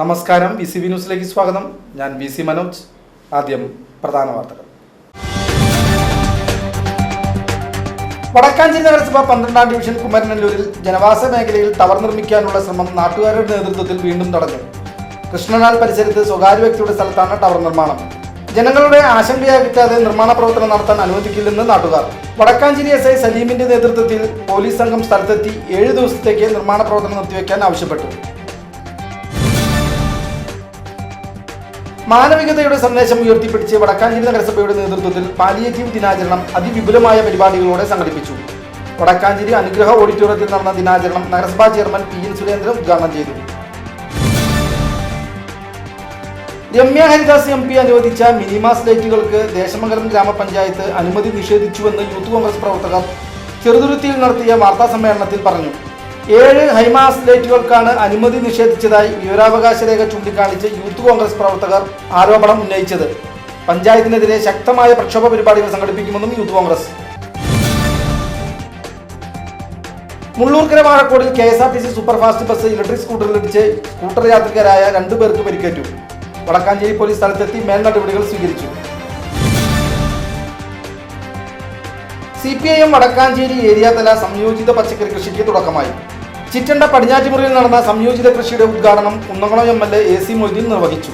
നമസ്കാരം. V C V ന്യൂസിലേക്ക് സ്വാഗതം. ഞാൻ വി സി മനോജ്. ആദ്യം പ്രധാന വാർത്തകൾ. വടക്കാഞ്ചേരി നഗരസഭ പന്ത്രണ്ടാം ഡിവിഷൻ കുമരനല്ലൂരിൽ ജനവാസ മേഖലയിൽ ടവർ നിർമ്മിക്കാനുള്ള ശ്രമം നാട്ടുകാരുടെ നേതൃത്വത്തിൽ വീണ്ടും തടഞ്ഞു. കൃഷ്ണനാൽ പരിസരത്ത് സ്വകാര്യ വ്യക്തിയുടെ സ്ഥലത്താണ് ടവർ നിർമ്മാണം. ജനങ്ങളുടെ ആശങ്കയകറ്റാതെ നിർമ്മാണ പ്രവർത്തനം നടത്താൻ അനുവദിക്കില്ലെന്ന് നാട്ടുകാർ. വടക്കാഞ്ചേരി എസ് ഐ സലീമിന്റെ നേതൃത്വത്തിൽ പോലീസ് സംഘം സ്ഥലത്തെത്തി ഏഴ് ദിവസത്തേക്ക് നിർമ്മാണ പ്രവർത്തനം നിർത്തിവെക്കാൻ ആവശ്യപ്പെട്ടു. മാനവികതയുടെ സന്ദേശം ഉയർത്തിപ്പിടിച്ച് വടക്കാഞ്ചേരി നഗരസഭയുടെ നേതൃത്വത്തിൽ പാലിയേറ്റീവ് ദിനാചരണം അതിവിപുലമായ പരിപാടികളോടെ സംഘടിപ്പിച്ചു. വടക്കാഞ്ചേരി അനുഗ്രഹ ഓഡിറ്റോറിയത്തിൽ നടന്ന ദിനാചരണം നഗരസഭാ ചെയർമാൻ പി എൻ സുരേന്ദ്രൻ ഉദ്ഘാടനം ചെയ്തു. രമ്യ ഹരിദാസ് എം പി അനുവദിച്ച മിനിമാസ് ലൈറ്റുകൾക്ക് ദേശമംഗലം ഗ്രാമപഞ്ചായത്ത് അനുമതി നിഷേധിച്ചുവെന്ന് യൂത്ത് കോൺഗ്രസ് പ്രവർത്തകർ ചെറുതുരുത്തിയിൽ നടത്തിയ വാർത്താ സമ്മേളനത്തിൽ പറഞ്ഞു. ഏഴ് ഹൈമാസ് ലൈറ്റുകൾക്കാണ് അനുമതി നിഷേധിച്ചതായി വിവരാവകാശ രേഖ ചൂണ്ടിക്കാണിച്ച് യൂത്ത് കോൺഗ്രസ് പ്രവർത്തകർ ആരോപണം ഉന്നയിച്ചത്. പഞ്ചായത്തിനെതിരെ ശക്തമായ പ്രക്ഷോഭ പരിപാടികൾ സംഘടിപ്പിക്കുമെന്നും youth Congress. Mullurkara വാഴക്കോടിൽ K S R T C superfast bus electric സ്കൂട്ടറിലിടിച്ച് scooter യാത്രികരായ രണ്ടു പേർക്ക് പരിക്കേറ്റു. വടക്കാഞ്ചേരി പോലീസ് സ്ഥലത്തെത്തി മേൽ നടപടികൾ സ്വീകരിച്ചു. C P I M Vadakkanchery area തല സംയോജിത പച്ചക്കറി കൃഷിക്ക് തുടക്കമായി. ചിറ്റണ്ട പടിഞ്ഞാറ്റുമുറിയിൽ നടന്ന സംയോജിത കൃഷിയുടെ ഉദ്ഘാടനം Kunnamkulam M L A A C Moideen നിർവഹിച്ചു.